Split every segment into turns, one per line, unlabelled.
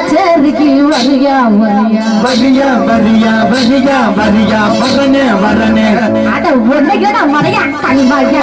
கச்சேரிக்கு வரியா வரியா.
வரியா வரியா வரியா வரனே வரனே.
அட உன்னைக்கு நான் மறையா தனிவாயா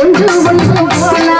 என்று ஒன்று
போனா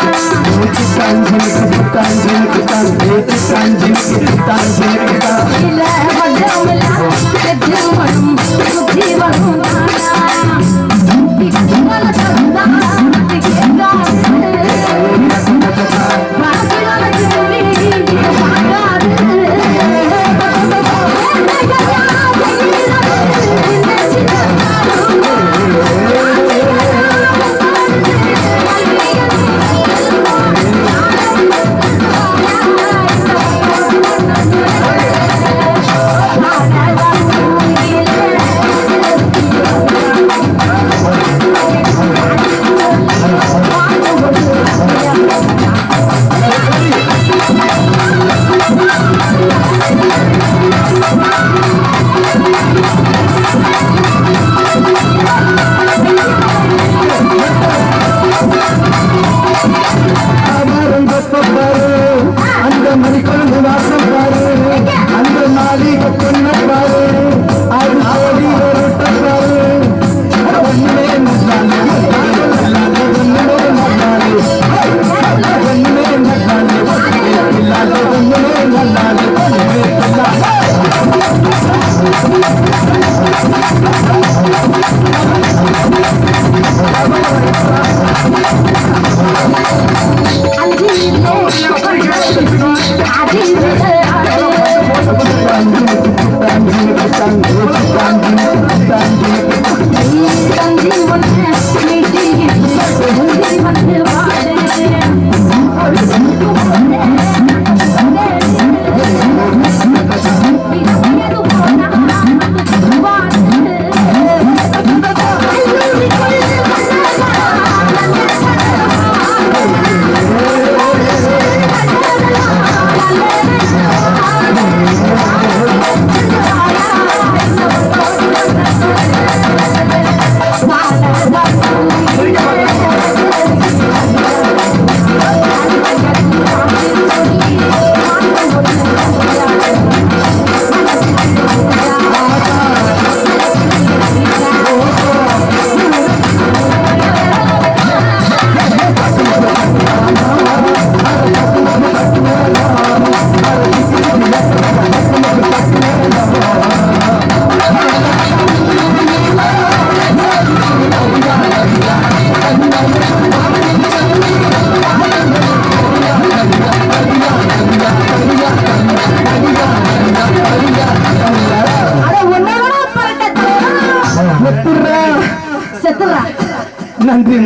Yeah.
நன்றி.